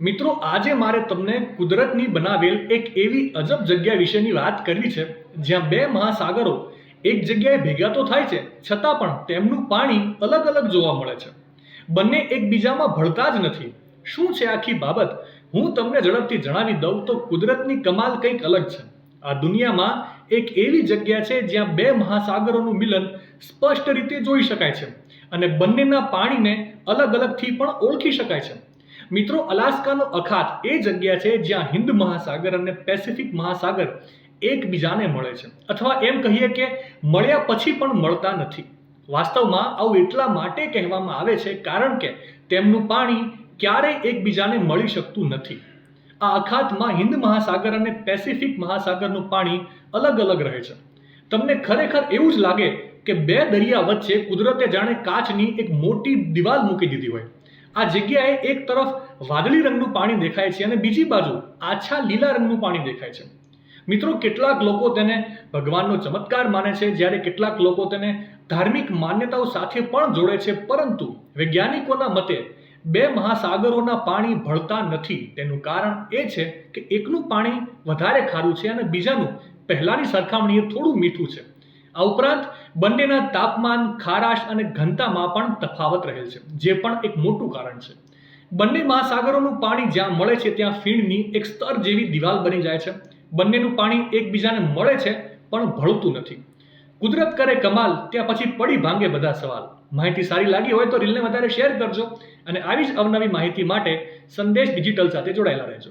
મિત્રો, આજે મારે તમને કુદરતની બનાવેલ એક એવી અજબ જગ્યા વિશેની વાત કરવી છે, જ્યાં બે મહાસાગરો એક જગ્યાએ ભેગા તો થાય છે, છતાં પણ તેમનું પાણી અલગ અલગ જોવા મળે છે. બંને એકબીજામાં ભળતા જ નથી. શું છે આખી બાબત? હું તમને ઝડપથી જણાવી દઉં તો કુદરતની કમાલ કંઈક અલગ છે. આ દુનિયામાં એક એવી જગ્યા છે જ્યાં બે મહાસાગરોનું મિલન સ્પષ્ટ રીતે જોઈ શકાય છે અને બંનેના પાણીને અલગ અલગથી પણ ઓળખી શકાય છે. મિત્રો, અલાસ્કાનો અખાત એ જગ્યા છે જ્યાં હિન્દ મહાસાગર અને પેસિફિક મહાસાગર એકબીજાને મળે છે. અથવા એમ કહીએ કે મળ્યા પછી પણ મળતા નથી. વાસ્તવમાં આવું એટલા માટે કહેવામાં આવે છે કારણ કે તેમનું પાણી ક્યારેય એકબીજાને મળી શકતું નથી. આ અખાતમાં હિન્દ મહાસાગર અને પેસિફિક મહાસાગરનું પાણી અલગ અલગ રહે છે. તમને ખરેખર એવું જ લાગે કે બે દરિયા વચ્ચે કુદરતે જાણે કાચની એક મોટી દિવાલ મૂકી દીધી હોય. આ જગ્યાએ એક તરફ વાદળી રંગનું પાણી દેખાય છે અને બીજી બાજુ આછા લીલા રંગનું પાણી દેખાય છે. મિત્રો, કેટલાક લોકો તેને ભગવાનનો ચમત્કાર માને છે, જ્યારે કેટલાક લોકો તેને ધાર્મિક માન્યતાઓ સાથે પણ જોડે છે, પરંતુ વૈજ્ઞાનિકોના મતે બે મહાસાગરોના પાણી ભળતા નથી. તેનું કારણ એ છે કે એકનું પાણી વધારે ખારું છે અને બીજાનું પહેલાંની સરખામણીએ થોડું મીઠું છે. આ ઉપરાંત બંનેના તાપમાન, ખારાશ અને ઘનતામાં પણ તફાવત રહેલ છે, જે પણ એક મોટું કારણ છે. બંને મહાસાગરોનું પાણી જ્યાં મળે છે, ત્યાં ફીણની એક સ્તર જેવી દિવાલ બની જાય છે. બંનેનું પાણી એકબીજાને મળે છે, પણ ભળતું નથી. કુદરત કરે કમાલ, ત્યાં પછી પડી ભાંગે બધા સવાલ. માહિતી સારી લાગી હોય તો રીલને વધારે શેર કરજો અને આવી જ અવનવી માહિતી માટે સંદેશ ડિજિટલ સાથે જોડાયેલા રહેજો.